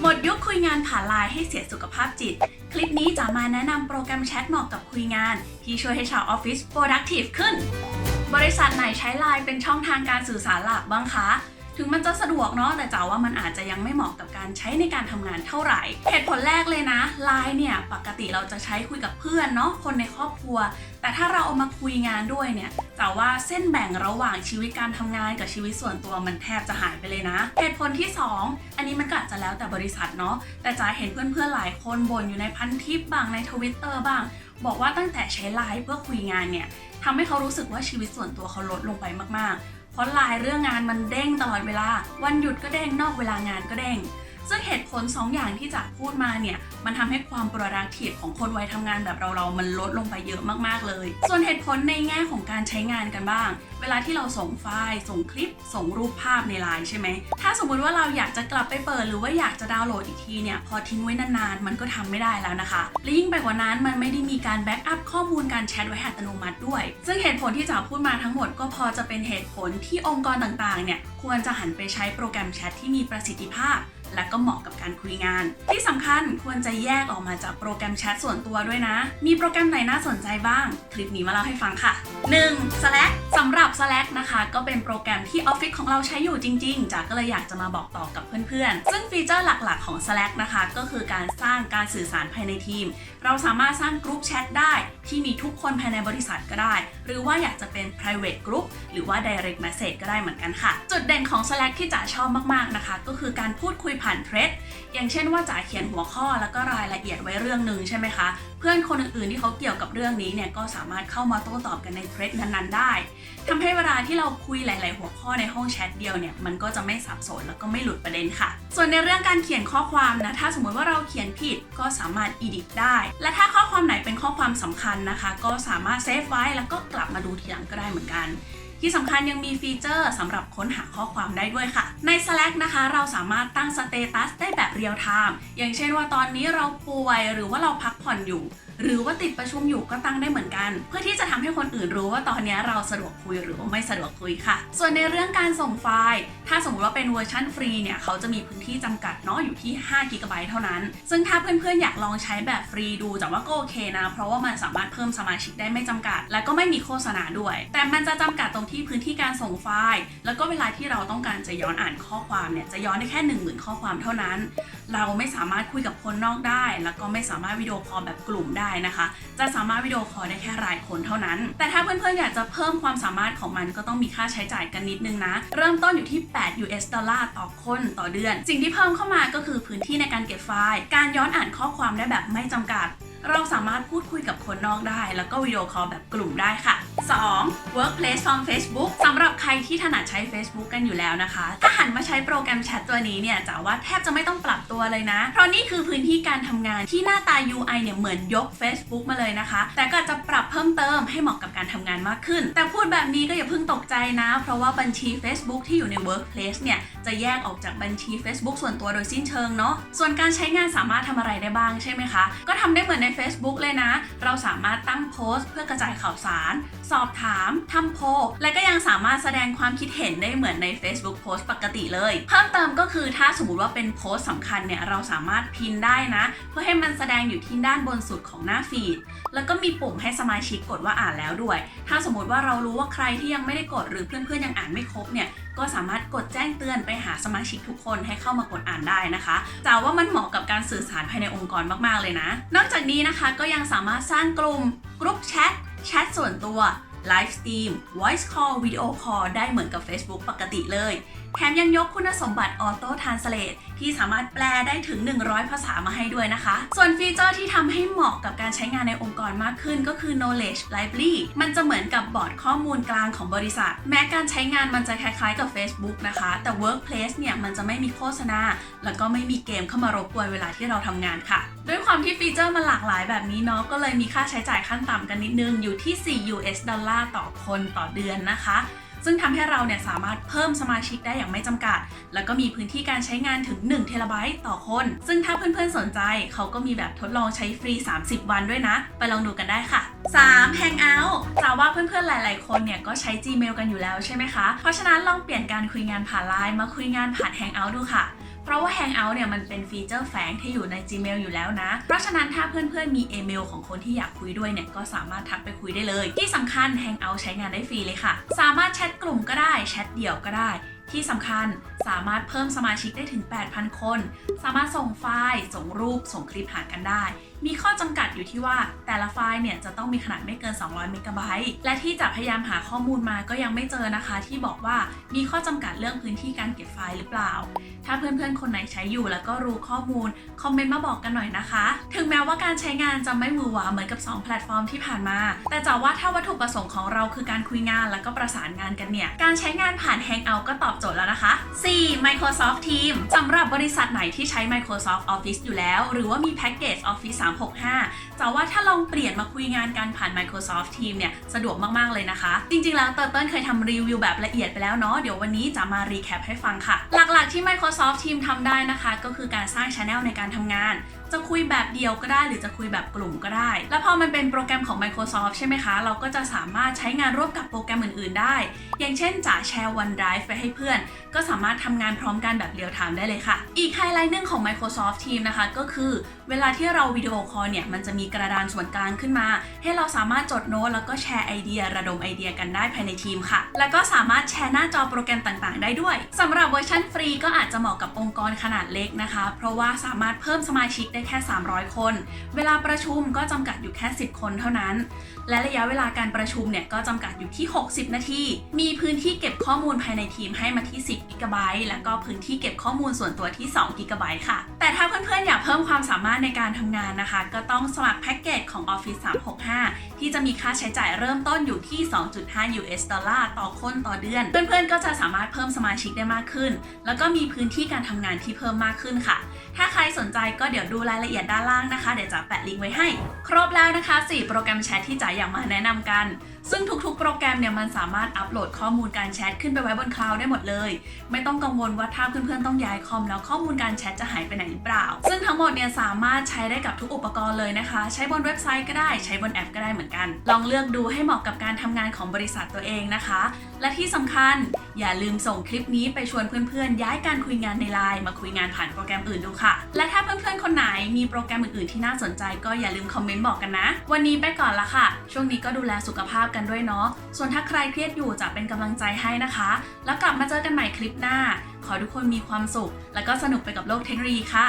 หมดยุคคุยงานผ่านไลน์ให้เสียสุขภาพจิต คลิปนี้จะมาแนะนำโปรแกรมแชทเหมาะกับคุยงาน ที่ช่วยให้ชาวออฟฟิศ productive ขึ้น บริษัทไหนใช้ไลน์เป็นช่องทางการสื่อสารหลักบ้างคะ ถึงมันจะสะดวกเนาะแต่จ๋าว่ามันอาจจะยังไม่เหมาะกับการใช้ในการทำงานเท่าไหร่เหตุผลแรกเลยนะไลน์เนี่ยปกติเราจะใช้คุยกับเพื่อนเนาะคนในครอบครัว แต่ถ้าเราเอามาคุยงานด้วยเนี่ยจ๋าว่าเส้นแบ่งระหว่างชีวิตการทำงานกับชีวิตส่วนตัวมันแทบจะหายไปเลยนะเหตุผลที่ 2 อันนี้มันก็อาจจะแล้วแต่บริษัทเนาะแต่จ๋าเห็นเพื่อนๆหลายคนบ่นอยู่ในพันทิปบ้างในทวิตเตอร์บ้าง บอกว่าตั้งแต่ใช้ไลน์เพื่อคุยงานเนี่ยทำให้เขารู้สึกว่าชีวิตส่วนตัวเขาลดลงไปมากๆ ราะไลน์เรื่องงานมันเด้งตลอดเวลา วันหยุดก็เด้งนอกเวลางานก็เด้ง ซึ่งเหตุผล2ออย่างที่จะพูดมาเนี่ย มันทำให้ความ productive ของคนวัยทำงานแบบเราเรามันลดลงไปเยอะมากๆเลย ส่วนเหตุผลในแง่ของการใช้งานกันบ้าง เวลาที่เราส่งไฟล์ ส่งคลิป ส่งรูปภาพในไลน์ใช่ไหม ถ้าสมมุติว่าเราอยากจะกลับไปเปิดหรือว่าอยากจะดาวน์โหลดอีกทีเนี่ย พอทิ้งไว้นานๆ มันก็ทำไม่ได้แล้วนะคะ และยิ่งไปกว่านั้นมันไม่ได้มีการแบ็กอัพข้อมูลการแชทไว้อัตโนมัติด้วย ซึ่งเหตุผลที่จ๋าพูดมาทั้งหมดก็พอจะเป็นเหตุผลที่องค์กรต่างๆ เนี่ยควรจะหันไปใช้โปรแกรมแชทที่มีประสิทธิภาพ และก็เหมาะกับการคุยงาน ที่สำคัญควรจะแยกออกมาจากโปรแกรมแชทส่วนตัวด้วยนะ มีโปรแกรมไหนน่าสนใจบ้าง คลิปนี้มาเล่าให้ฟังค่ะ 1. Slack สำหรับ Slack นะคะ ก็เป็นโปรแกรมที่ออฟฟิศของเราใช้อยู่จริงๆจ๋าก็เลยอยากจะมาบอกต่อกับเพื่อนๆ ซึ่งฟีเจอร์หลักๆของ Slack นะคะ ก็คือการสร้างการสื่อสารภายในทีม เราสามารถสร้างกลุ่มแชทได้ ที่มีทุกคนภายในบริษัทก็ได้ หรือว่าอยากจะเป็น private group หรือว่า direct message ก็ได้เหมือนกันค่ะ จุดเด่นของ Slack ที่จ๋าชอบมากๆนะคะ ก็คือการพูดคุยผ่านเทรดอย่างเช่นว่าจ๋าเขียนหัวข้อแล้วก็รายละเอียดไว้เรื่องหนึ่งใช่ไหมคะเพื่อนคนอื่นๆที่เขาเกี่ยวกับเรื่องนี้เนี่ยก็สามารถเข้ามาโต้ตอบกันในเทรดนั้นๆ ได้ทำให้เวลาที่เราคุยหลาย ๆ หัวข้อในห้องแชทเดียวเนี่ยมันก็จะไม่สับสนแล้วก็ไม่หลุดประเด็นค่ะ ส่วนในเรื่องการเขียนข้อความนะถ้าสมมติว่าเราเขียนผิดก็สามารถ edit ได้ และถ้าข้อความไหนเป็นข้อความสำคัญนะคะ ก็สามารถเซฟไว้แล้วก็กลับมาดูทีหลังก็ได้เหมือนกัน ที่สำคัญยังมีฟีเจอร์สำหรับค้นหาข้อความได้ด้วยค่ะ ใน Slack นะคะ เราสามารถตั้งสเตตัสได้แบบเรียลไทม์อย่างเช่นว่าตอนนี้เราป่วยหรือว่าเราพักผ่อนอยู่ หรือว่าติดประชุมอยู่ก็ตั้งได้เหมือนกัน เพื่อที่จะทำให้คนอื่นรู้ว่าตอนนี้เราสะดวกคุยหรือว่าไม่สะดวกคุยค่ะ ส่วนในเรื่องการส่งไฟล์ ถ้าสมมติว่าเป็นเวอร์ชันฟรีเนี่ยเขาจะมีพื้นที่จำกัดเนาะอยู่ที่5 g b เท่านั้น ซึ่งถ้าเพื่อนๆอยากลองใช้แบบฟรีดูแต่ว่าก็โอเคนะ เพราะว่ามันสามารถเพิ่มสมาชิกได้ไม่จำกัด และก็ไม่มีโฆษณาด้วย แต่มันจะจำกัดตรงที่พื้นที่การส่งไฟล์ แล้วก็เวลาที่เราต้องการจะย้อนอ่านข้อความเนี่ยจะย้อนได้แค่1 0,000ข้อความเท่านั้น เราไม่สามารถคุยกับคนนอกได้ แล้วก็ไม่สามารถวิดีโอคอลแบบกลุ่มได้นะคะ จะสามารถวิดีโอคอลได้แค่รายคนเท่านั้น แต่ถ้าเพื่อนๆอยากจะเพิ่มความสามารถของมันก็ต้องมีค่าใช้จ่ายกันนิดนึงนะ เริ่มต้นอยู่ที่ 8 US ดอลลาร์ต่อคนต่อเดือน สิ่งที่เพิ่มเข้ามาก็คือพื้นที่ในการเก็บไฟล์ การย้อนอ่านข้อความได้แบบไม่จำกัด เราสามารถพูดคุยกับคนนอกได้ แล้วก็วิดีโอคอลแบบกลุ่มได้ค่ะ 2. Workplace from Facebook สำหรับใครที่ถนัดใช้ Facebook กันอยู่แล้วนะคะ ถ้าหันมาใช้โปรแกรมแชทตัวนี้เนี่ยจ๋าว่าแทบจะไม่ต้องปรับตัวเลยนะ เพราะนี่คือพื้นที่การทำงานที่หน้าตา UI เนี่ยเหมือนยก Facebook มาเลยนะคะ แต่ก็จจะปรับเพิ่มเติมให้เหมาะกับการทำงานมากขึ้น แต่พูดแบบนี้ก็อย่าเพิ่งตกใจนะ เพราะว่าบัญชี Facebook ที่อยู่ใน Workplace เนี่ยจะแยกออกจากบัญชี Facebook ส่วนตัวโดยสิ้นเชิงเนาะ ส่วนการใช้งานสามารถทำอะไรได้บ้างใช่ไหมคะ ก็ทำได้เหมือนใน Facebook เลยนะ เราสามารถตั้งโพสต์เพื่อกระจายข่าวสารสอบถามทำโพลและก็ยังสามารถแสดงความคิดเห็นได้เหมือนใน Facebook โพสต์ปกติเลย เพิ่มเติมก็คือถ้าสมมติว่าเป็นโพสต์สำคัญเนี่ยเราสามารถพินได้นะ เพื่อให้มันแสดงอยู่ที่ด้านบนสุดของหน้าฟีดแล้วก็มีปุ่มให้สมาชิกกดว่าอ่านแล้วด้วย ถ้าสมมติว่าเรารู้ว่าใครที่ยังไม่ได้กดหรือเพื่อนๆยังอ่านไม่ครบเนี่ยก็สามารถกดแจ้งเตือนไปหาสมาชิกทุกคนให้เข้ามากดอ่านได้นะคะจ๋าว่ามันเหมาะกับการสื่อสารภายในองค์กรมากๆเลยนะ นอกจากนี้นะคะก็ยังสามารถสร้างกลุ่มกรุ๊ปแชทแชทส่วนตัว ไลฟ์สตรีม voice call วิดีโอคอลได้เหมือนกับ Facebook ปกติเลย แถมยังยกคุณสมบัติ Auto Translate ที่สามารถแปลได้ถึง 100 ภาษามาให้ด้วยนะคะ ส่วนฟีเจอร์ที่ทำให้เหมาะกับการใช้งานในองค์กรมากขึ้นก็คือ Knowledge Library มันจะเหมือนกับบอร์ดข้อมูลกลางของบริษัท แม้การใช้งานมันจะคล้ายๆกับ Facebook นะคะ แต่ Workplace เนี่ยมันจะไม่มีโฆษณา แล้วก็ไม่มีเกมเข้ามารบกวนเวลาที่เราทำงานค่ะด้วยความที่ฟีเจอร์มันหลากหลายแบบนี้เนาะก็เลยมีค่าใช้จ่ายขั้นต่ำกันนิดนึงอยู่ที่ 4 US ดอลลาร์ต่อคนต่อเดือนนะคะ ซึ่งทำให้เราเนี่ยสามารถเพิ่มสมาชิกได้อย่างไม่จำกัด แล้วก็มีพื้นที่การใช้งานถึง1เทราไบต์ต่อคน ซึ่งถ้าเพื่อนๆสนใจ เขาก็มีแบบทดลองใช้ฟรี 30 วันด้วยนะ ไปลองดูกันได้ค่ะ 3. Hangout จาว่าเพื่อนๆหลาย ๆ คนเนี่ยก็ใช้ Gmail กันอยู่แล้วใช่ไหมคะ เพราะฉะนั้นลองเปลี่ยนการคุยงานผ่านไลน์มาคุยงานผ่าน Hangout ดูค่ะ ราะว่า Hangout เนี่ยมันเป็นฟีเจอร์แฝงที่อยู่ใน Gmail อยู่แล้วนะ เพราะฉะนั้นถ้าเพื่อนๆมีอีเมลของคนที่อยากคุยด้วยเนี่ยก็สามารถทักไปคุยได้เลย ที่สำคัญ Hangout ใช้งานได้ฟรีเลยค่ะ สามารถแชทกลุ่มก็ได้แชทเดี่ยวก็ได้ที่สำคัญสามารถเพิ่มสมาชิกได้ถึง 8,000 คน สามารถส่งไฟล์ ส่งรูป ส่งคลิปหากันได้ มีข้อจำกัดอยู่ที่ว่าแต่ละไฟล์เนี่ยจะต้องมีขนาดไม่เกิน 200 เมกะไบต์ และที่จะพยายามหาข้อมูลมาก็ยังไม่เจอนะคะ ที่บอกว่ามีข้อจำกัดเรื่องพื้นที่การเก็บไฟล์หรือเปล่า ถ้าเพื่อนๆ คนไหนใช้อยู่แล้วก็รู้ข้อมูล คอมเมนต์มาบอกกันหน่อยนะคะ ถึงแม้ว่าการใช้งานจะไม่มือหวาเหมือนกับ 2 แพลตฟอร์มที่ผ่านมา แต่จะว่าถ้าวัตถุประสงค์ของเราคือการคุยงานแล้วก็ประสานงานกันเนี่ย การใช้งานผ่าน Hangout ก็ตอบโจทย์แล้วนะคะ 4. Microsoft Teams สำหรับบริษัทไหนที่ใช้ Microsoft Office อยู่แล้ว หรือว่ามีแพ็กเกจ Office 365จะว่าถ้าลองเปลี่ยนมาคุยงานกันผ่าน Microsoft Teams เนี่ยสะดวกมากๆเลยนะคะ จริงๆแล้วเตอร์เติ้ลเคยทำรีวิวแบบละเอียดไปแล้วเนาะเดี๋ยววันนี้จะมารีแคปให้ฟังค่ะ หลักๆที่ Microsoft Teams ทำได้นะคะ ก็คือการสร้าง Channel ในการทำงาน จะคุยแบบเดียวก็ได้หรือจะคุยแบบกลุ่มก็ได้ แล้วพอมันเป็นโปรแกรมของ Microsoft ใช่ไหมคะ เราก็จะสามารถใช้งานร่วมกับโปรแกรมอื่น ๆ ได้ อย่างเช่นจะแชร์ OneDrive ไปให้เพื่อน ก็สามารถทำงานพร้อมกันแบบเรียลไทม์ได้เลยค่ะ อีกไฮไลท์หนึ่งของ Microsoft Teams นะคะ ก็คือเวลาที่เราวิดีโอคอลเนี่ย มันจะมีกระดานส่วนกลางขึ้นมา ให้เราสามารถจดโน้ตแล้วก็แชร์ไอเดียระดมไอเดียกันได้ภายในทีมค่ะ แล้วก็สามารถแชร์หน้าจอโปรแกรมต่างๆ ได้ด้วยสำหรับเวอร์ชันฟรีก็อาจจะเหมาะกับองค์กรขนาดเล็กนะคะ เพราะว่าสามารถเพิ่มสมาชิกได้แค่ 300 คน เวลาประชุมก็จำกัดอยู่แค่ 10 คนเท่านั้น และระยะเวลาการประชุมเนี่ยก็จำกัดอยู่ที่ 60 นาที มีพื้นที่เก็บข้อมูลภายในทีมให้มาที่ 10 กิกะไบต์แล้วก็พื้นที่เก็บข้อมูลส่วนตัวที่ 2 กิกะไบต์ค่ะ แต่ถ้าเพื่อนๆอยากเพิ่มความสามารถในการทำงานนะคะ ก็ต้องสมัครแพ็กเกจของ Office 365 ที่จะมีค่าใช้จ่ายเริ่มต้นอยู่ที่ 2.5 US ดอลลาร์ต่อคนต่อเดือน เพื่อนๆก็จะสามารถเพิ่มสมาชิกได้มากขึ้น แล้วก็มีพื้นที่การทำงานที่เพิ่มมากขึ้นค่ะ ถ้าใครสนใจก็เดี๋ยวดูรายละเอียดด้านล่างนะคะ เดี๋ยวจะแปะลิงก์ไว้ให้ ครบแล้วนะคะ 4 โปรแกรมแชทที่จ๋าอยากมาแนะนำกัน ซึ่งทุกๆ โปรแกรมเนี่ยมันสามารถอัปโหลดข้อมูลการแชทขึ้นไปไว้บนคลาวด์ได้หมดเลย ไม่ต้องกังวลว่าถ้าเพื่อนๆต้องย้ายคอมแล้วข้อมูลการแชทจะหายไปไหนหรือเปล่า ซึ่งทั้งหมดเนี่ยสามารถใช้ได้กับทุกอุปกรณ์เลยนะคะ ใช้บนเว็บไซต์ก็ได้ใช้บนแอปก็ได้เหมือนกัน ลองเลือกดูให้เหมาะกับการทำงานของบริษัทตัวเองนะคะ และที่สำคัญอย่าลืมส่งคลิปนี้ไปชวนเพื่อนๆ ย้ายการคุยงานในไลน์มาคุยงานผ่านโปรแกรมอื่นดูค่ะ และถ้าเพื่อนๆ คนไหนมีโปรแกรมอื่นๆ ที่น่าสนใจก็อย่าลืมคอมเมนต์บอกกันนะ วันนี้ไปก่อนละค่ะ ช่วงนี้ก็ดูแลสุขภาพกันด้วยเนาะ ส่วนถ้าใครเครียดอยู่จะเป็นกำลังใจให้นะคะ แล้วกลับมาเจอกันใหม่คลิปหน้า ขอทุกคนมีความสุข และก็สนุกไปกับโลกเทคโนโลยีค่ะ